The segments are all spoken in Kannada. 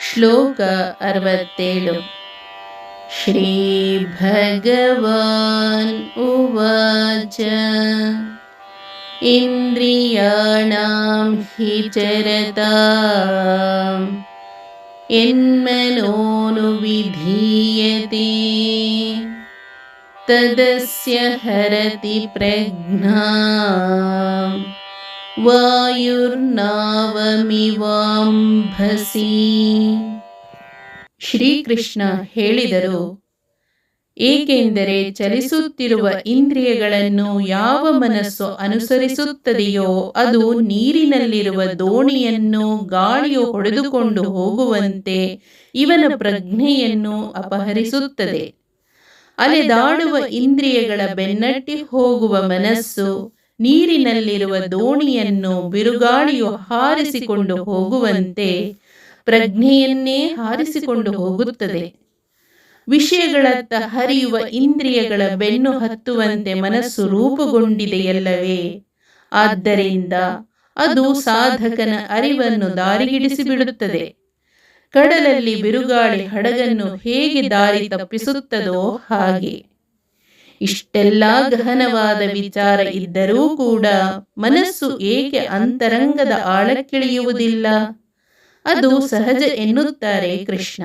श्लोक अरव श्रीभगवान् उवाच। इन्द्रियाणां हि चरता यन्मनोनुविधीयते तदस्य हरति प्रज्ञा ವಾಯುರ್ನಾವಮಿವಾಂಭಸಿ. ಶ್ರೀಕೃಷ್ಣ ಹೇಳಿದರು, ಏಕೆಂದರೆ ಚಲಿಸುತ್ತಿರುವ ಇಂದ್ರಿಯಗಳನ್ನು ಯಾವ ಮನಸ್ಸು ಅನುಸರಿಸುತ್ತದೆಯೋ ಅದು ನೀರಿನಲ್ಲಿರುವ ದೋಣಿಯನ್ನು ಗಾಳಿಯು ಹೊಡೆದುಕೊಂಡು ಹೋಗುವಂತೆ ಇವನ ಪ್ರಜ್ಞೆಯನ್ನು ಅಪಹರಿಸುತ್ತದೆ. ಅಲೆದಾಡುವ ಇಂದ್ರಿಯಗಳ ಬೆನ್ನಟ್ಟಿ ಹೋಗುವ ಮನಸ್ಸು ನೀರಿನಲ್ಲಿರುವ ದೋಣಿಯನ್ನು ಬಿರುಗಾಳಿಯು ಹಾರಿಸಿಕೊಂಡು ಹೋಗುವಂತೆ ಪ್ರಜ್ಞೆಯನ್ನೇ ಹಾರಿಸಿಕೊಂಡು ಹೋಗುತ್ತದೆ. ವಿಷಯಗಳತ್ತ ಹರಿಯುವ ಇಂದ್ರಿಯಗಳ ಬೆನ್ನು ಹತ್ತುವಂತೆ ಮನಸ್ಸು ರೂಪುಗೊಂಡಿದೆಯಲ್ಲವೇ? ಆದ್ದರಿಂದ ಅದು ಸಾಧಕನ ಅರಿವನ್ನು ದಾರಿಗಿಡಿಸಿಬಿಡುತ್ತದೆ. ಕಡಲಲ್ಲಿ ಬಿರುಗಾಳಿ ಹಡಗನ್ನು ಹೇಗೆ ದಾರಿ ತಪ್ಪಿಸುತ್ತದೋ ಹಾಗೆ. ಇಷ್ಟೆಲ್ಲ ಗಹನವಾದ ವಿಚಾರ ಇದ್ದರೂ ಕೂಡ ಮನಸ್ಸು ಏಕೆ ಅಂತರಂಗದ ಆಳಕ್ಕಿಳಿಯುವುದಿಲ್ಲ? ಅದು ಸಹಜ ಎನ್ನುತ್ತಾರೆ ಕೃಷ್ಣ.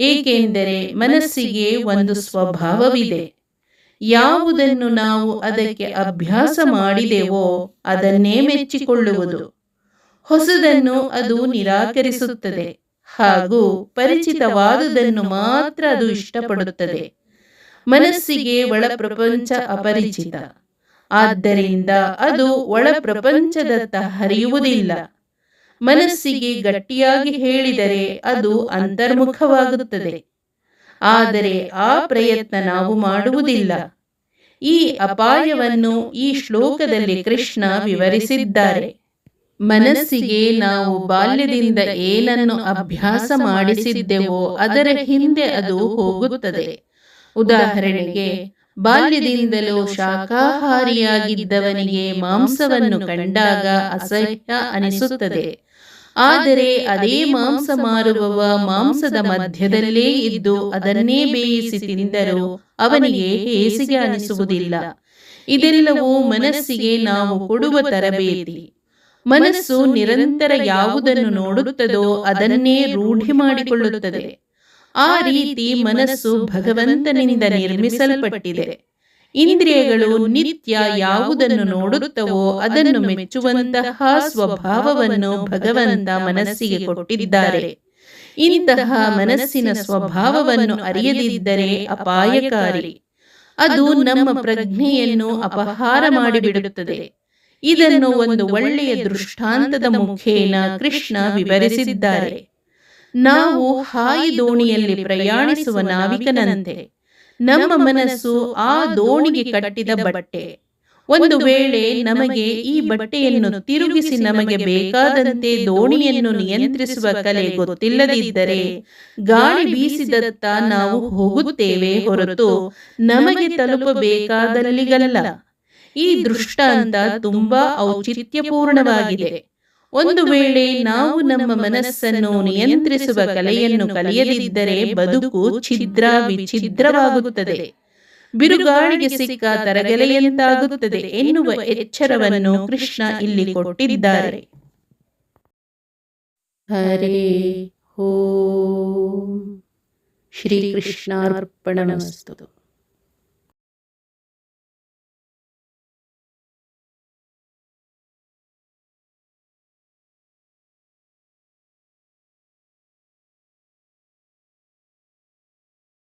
ಏಕೆಂದರೆ ಮನಸ್ಸಿಗೆ ಒಂದು ಸ್ವಭಾವವಿದೆ. ಯಾವುದನ್ನು ನಾವು ಅದಕ್ಕೆ ಅಭ್ಯಾಸ ಮಾಡಿದೆವೋ ಅದನ್ನೇ ಮೆಚ್ಚಿಕೊಳ್ಳುವುದು. ಹೊಸದನ್ನು ಅದು ನಿರಾಕರಿಸುತ್ತದೆ ಹಾಗೂ ಪರಿಚಿತವಾದುದನ್ನು ಮಾತ್ರ ಅದು ಇಷ್ಟಪಡುತ್ತದೆ. ಮನಸ್ಸಿಗೆ ಒಳ ಪ್ರಪಂಚ ಅಪರಿಚಿತ. ಆದ್ದರಿಂದ ಅದು ಒಳ ಪ್ರಪಂಚದತ್ತ ಹರಿಯುವುದಿಲ್ಲ. ಮನಸ್ಸಿಗೆ ಗಟ್ಟಿಯಾಗಿ ಹೇಳಿದರೆ ಅದು ಅಂತರ್ಮುಖವಾಗುತ್ತದೆ. ಆದರೆ ಆ ಪ್ರಯತ್ನ ನಾವು ಮಾಡುವುದಿಲ್ಲ. ಈ ಅಪಾಯವನ್ನು ಈ ಶ್ಲೋಕದಲ್ಲಿ ಕೃಷ್ಣ ವಿವರಿಸಿದ್ದಾರೆ. ಮನಸ್ಸಿಗೆ ನಾವು ಬಾಲ್ಯದಿಂದ ಏನನ್ನು ಅಭ್ಯಾಸ ಮಾಡಿಸಿದ್ದೆವೋ ಅದರ ಹಿಂದೆ ಅದು ಹೋಗುತ್ತದೆ. ಉದಾಹರಣೆಗೆ, ಬಾಲ್ಯದಿಂದಲೂ ಶಾಖಾಹಾರಿಯಾಗಿದ್ದವನಿಗೆ ಮಾಂಸವನ್ನು ಕಂಡಾಗ ಅಸಹ್ಯ ಅನಿಸುತ್ತದೆ. ಆದರೆ ಅದೇ ಮಾಂಸ ಮಾರುವವ ಮಾಂಸದ ಮಧ್ಯದಲ್ಲೇ ಇದ್ದು ಅದನ್ನೇ ಬೇಯಿಸಿ ತಿಂದರೂ ಅವನಿಗೆ ಹೇಸಿಗೆ ಅನಿಸುವುದಿಲ್ಲ. ಇದೆಲ್ಲವೂ ಮನಸ್ಸಿಗೆ ನಾವು ಕೊಡುವ ತರಬೇತಿ. ಮನಸ್ಸು ನಿರಂತರ ಯಾವುದನ್ನು ನೋಡುತ್ತದೋ ಅದನ್ನೇ ರೂಢಿ ಮಾಡಿಕೊಳ್ಳುತ್ತದೆ. ಆ ರೀತಿ ಮನಸ್ಸು ಭಗವಂತನಿಂದ ನಿರ್ಮಿಸಲ್ಪಟ್ಟಿದೆ. ಇಂದ್ರಿಯಗಳು ನಿತ್ಯ ಯಾವುದನ್ನು ನೋಡುತ್ತವೋ ಅದನ್ನು ಮೆಚ್ಚುವಂತಹ ಸ್ವಭಾವವನ್ನು ಭಗವಂತ ಮನಸ್ಸಿಗೆ ಕೊಟ್ಟಿದ್ದಾರೆ. ಇಂತಹ ಮನಸ್ಸಿನ ಸ್ವಭಾವವನ್ನು ಅರಿಯದಿದ್ದರೆ ಅಪಾಯಕಾರಿ. ಅದು ನಮ್ಮ ಪ್ರಜ್ಞೆಯನ್ನು ಅಪಹಾರ ಮಾಡಿಬಿಡುತ್ತದೆ. ಇದನ್ನು ಒಂದು ಒಳ್ಳೆಯ ದೃಷ್ಟಾಂತದ ಮುಖೇನ ಕೃಷ್ಣ ವಿವರಿಸಿದ್ದಾರೆ. ನಾವು ಹಾಯಿ ದೋಣಿಯಲ್ಲಿ ಪ್ರಯಾಣಿಸುವ ನಾವಿಕನಂತೆ. ನಮ್ಮ ಮನಸ್ಸು ಆ ದೋಣಿಗೆ ಕಟ್ಟಿದ ಬಟ್ಟೆ. ಒಂದು ವೇಳೆ ನಮಗೆ ಈ ಬಟ್ಟೆಯನ್ನು ತಿರುಗಿಸಿ ನಮಗೆ ಬೇಕಾದಂತೆ ದೋಣಿಯನ್ನು ನಿಯಂತ್ರಿಸುವ ಕಲೆ ಗೊತ್ತಿಲ್ಲದಿದ್ದರೆ, ಗಾಳಿ ಬೀಸಿದತ್ತ ನಾವು ಹೋಗುತ್ತೇವೆ ಹೊರತು ನಮಗೆ ತಲುಪಬೇಕಾದಲ್ಲಿಗಲ್ಲ. ಈ ದೃಷ್ಟಾಂತ ತುಂಬಾ ಔಚಿತ್ಯಪೂರ್ಣವಾಗಿದೆ. ಒಂದು ವೇಳೆ ನಾವು ನಮ್ಮ ಮನಸ್ಸನ್ನು ನಿಯಂತ್ರಿಸುವ ಕಲೆಯನ್ನು ಕಲಿಯದಿದ್ದರೆ ಬದುಕು ಛಿದ್ರ ವಿಚಿದ್ರವಾಗುತ್ತದೆ ಬಿರುಗಾಳಿಗೆ ಸಿಕ್ಕ ತರಗೆಲೆಯಂತಾಗುತ್ತದೆ ಎನ್ನುವ ಎಚ್ಚರವನ್ನು ಕೃಷ್ಣ ಇಲ್ಲಿ ಕೊಟ್ಟಿದ್ದಾರೆ. ಹರೇ ಹೋ ಶ್ರೀಕೃಷ್ಣಾರ್ಪಣಮಸ್ತು